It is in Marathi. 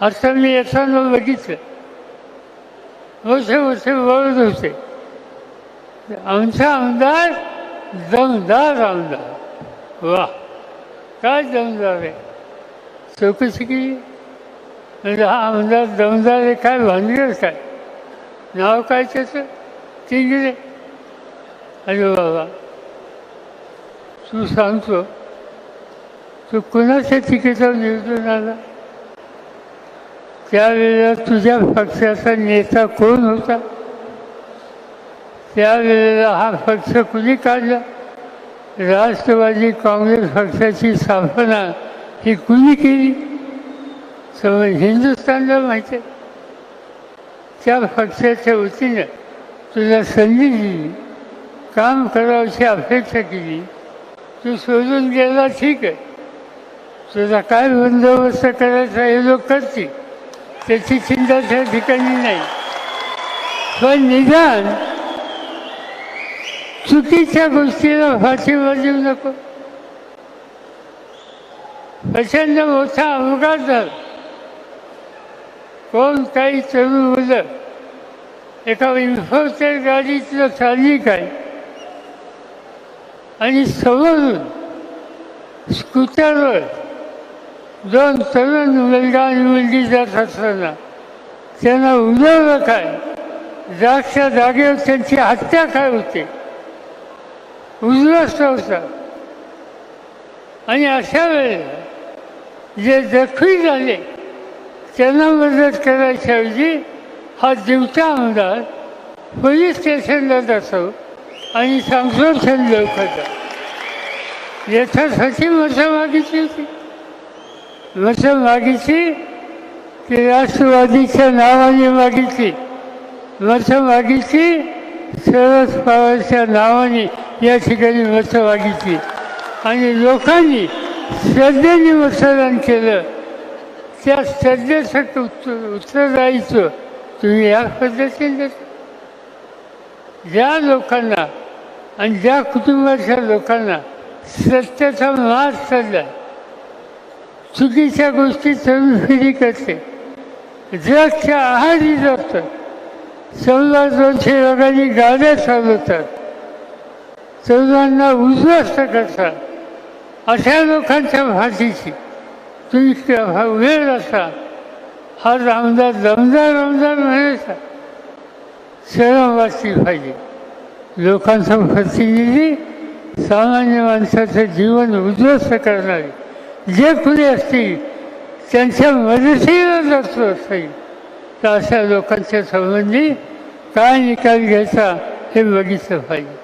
असं मी येताना बघितलं मोठे मोठे बोलत होते. आमचा आमदार दमदार आमदार. वा काय दमदार आहे. चौकशी केली. म्हणजे हा आमदार दमदार आहे काय भानगड काय? नाव काय त्याचं? तिंगरे अरे बाबा तू सांगतो. तू कुणाच्या तिकीटावर निवडून आला? त्यावेळेला तुझ्या पक्षाचा नेता कोण होता? त्यावेळेला हा पक्ष कुणी काढला? राष्ट्रवादी काँग्रेस पक्षाची स्थापना ही कुणी केली? समज हिंदुस्थानला माहिती आहे. त्या पक्षाच्या वतीनं तुला संधी दिली काम करावची अपेक्षा केली. तू सोडून गेला ठीक आहे. तुझा काय बंदोबस्त करायचा हे लोक करतील. त्याची चिंता त्या ठिकाणी नाही. पण निदान चुकीच्या गोष्टीला फाशीवर देऊ नको. प्रचंड मोठा अपघात झाला. कोण काही तरुण मुलं एका इन्फोटेल गाडीतलं चालली काय आणि समोरून स्कूटरवर दोन तरुण मुलगा आणि मुलगी जात असताना त्यांना उडवलं काय? जागच्या जागेवर त्यांची हत्या काय होते? उद्ध्वस्त होतात आणि अशा वेळेला जे जखमी झाले त्यांना मदत करायच्याऐवजी हा दिवटा आमदार पोलीस स्टेशनला जातो आणि संशोधन लवकर याच्यासाठी मजा मागितली होती. मतं मागितली की राष्ट्रवादीच्या नावाने मागितली मतं मागितली शरद पवारच्या नावाने या ठिकाणी मतं मागितली आणि लोकांनी श्रद्धेने मतदान केलं. त्या श्रद्धेसाठी उत्तर उत्तरदायित्व तुम्ही या पद्धतीने ज्या लोकांना आणि ज्या कुटुंबाच्या लोकांना सत्याचा मार चालला चुकीच्या गोष्टी तरुण करते ड्रगच्या आहारी जातात चौदा दोनशे लोकांनी गाड्या चालवतात चौदांना उद्ध्वस्त करतात. अशा लोकांच्या भाषेची तुम्ही वेळ असा. हा रामदार दमदार रामदार म्हणायचा. शरम वाचली पाहिजे लोकांचा प्रतिनिधी सामान्य माणसाचं जीवन उद्ध्वस्त करणारे. जे कुणी असतील त्यांच्या मदतीला जातो असेल तर अशा लोकांच्या संबंधी काय निकाल घ्यायचा हे बघितलं पाहिजे.